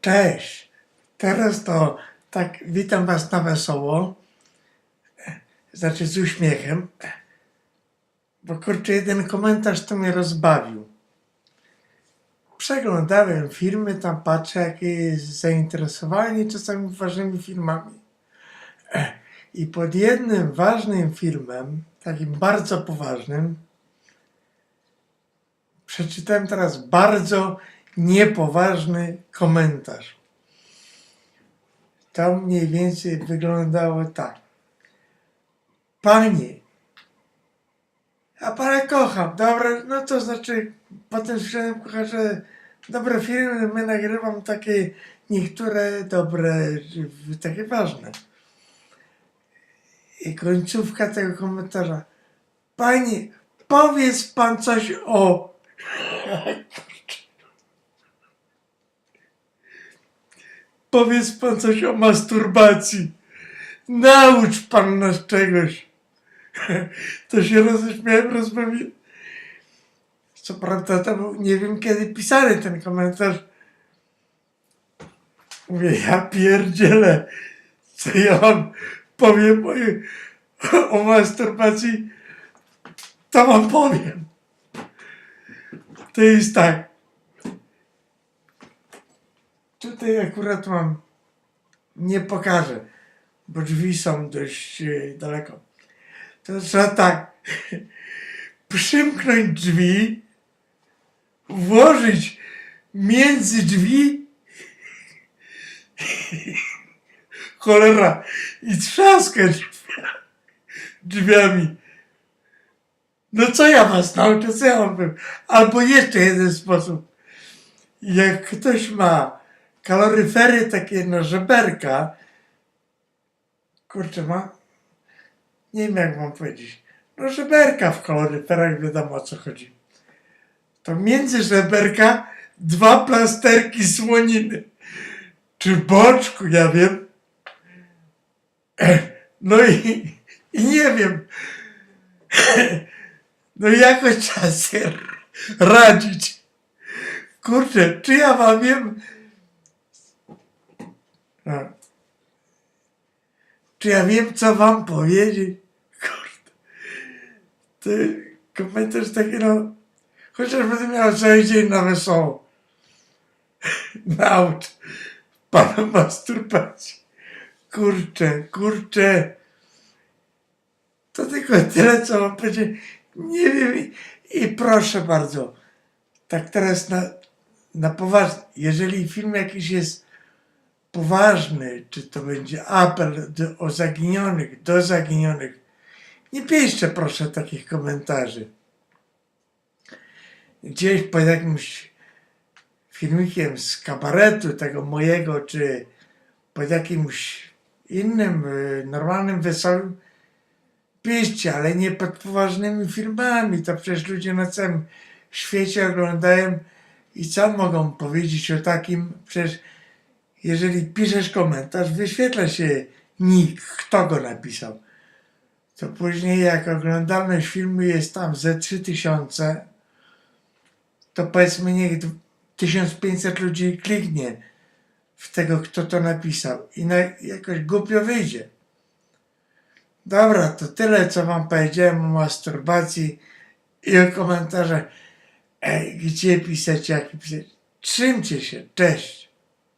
Cześć. Teraz to tak witam Was na wesoło. Znaczy z uśmiechem. Bo kurczę, jeden komentarz to mnie rozbawił. Przeglądałem filmy, tam patrzę, jakie zainteresowanie czasami ważnymi filmami. I pod jednym ważnym filmem, takim bardzo poważnym, przeczytałem teraz bardzo niepoważny komentarz. To mniej więcej wyglądało tak. Panie, a pana kocham, dobra, no to znaczy pod tym względem że dobre filmy, my nagrywam takie niektóre dobre, takie ważne. I końcówka tego komentarza. Panie, powiedz pan coś o Powiedz pan coś o masturbacji. Naucz pan nas czegoś. To się roześmiałem, rozbawiłem. Co prawda to był, nie wiem kiedy pisany ten komentarz. Mówię, ja pierdzielę, co ja wam powiem o, o masturbacji, to wam powiem. To jest tak. Tutaj akurat mam, nie pokażę, bo drzwi są dość e, daleko. To trzeba tak, przymknąć drzwi, włożyć między drzwi cholera i trzaskać drzwiami. No co ja was nauczę, co ja powiem? Albo jeszcze jeden sposób. Jak ktoś ma kaloryfery takie na żeberka, kurczę ma, nie wiem jak mam powiedzieć, no żeberka w kaloryferach wiadomo o co chodzi. To między żeberka dwa plasterki słoniny. Czy boczku, ja wiem. No i, i nie wiem. No jakoś trzeba się radzić. Kurczę, czy ja wam wiem, no. Czy ja wiem, co wam powiedzieć? Kurde. To komentarz taki, no, chociaż będę miał cały dzień na wesoło. Naucz pana masturbacji. Kurczę, kurczę. To tylko tyle, co mam powiedzieć. Nie wiem i, i proszę bardzo, tak teraz na, na poważnie, jeżeli film jakiś jest poważny, czy to będzie apel do, o zaginionych, do zaginionych, nie piszcie proszę takich komentarzy. Gdzieś pod jakimś filmikiem z kabaretu tego mojego, czy pod jakimś innym, y, normalnym, wesołym, piszcie, ale nie pod poważnymi filmami. To przecież ludzie na całym świecie oglądają i co mogą powiedzieć o takim? Przecież jeżeli piszesz komentarz, wyświetla się nick, kto go napisał. To później jak oglądalność filmu jest tam ze 3000, to powiedzmy niech d- 1500 ludzi kliknie w tego, kto to napisał i na, jakoś głupio wyjdzie. Dobra, to tyle, co wam powiedziałem o masturbacji i o komentarzach. Ej, gdzie pisać, jak pisać. Trzymcie się, cześć.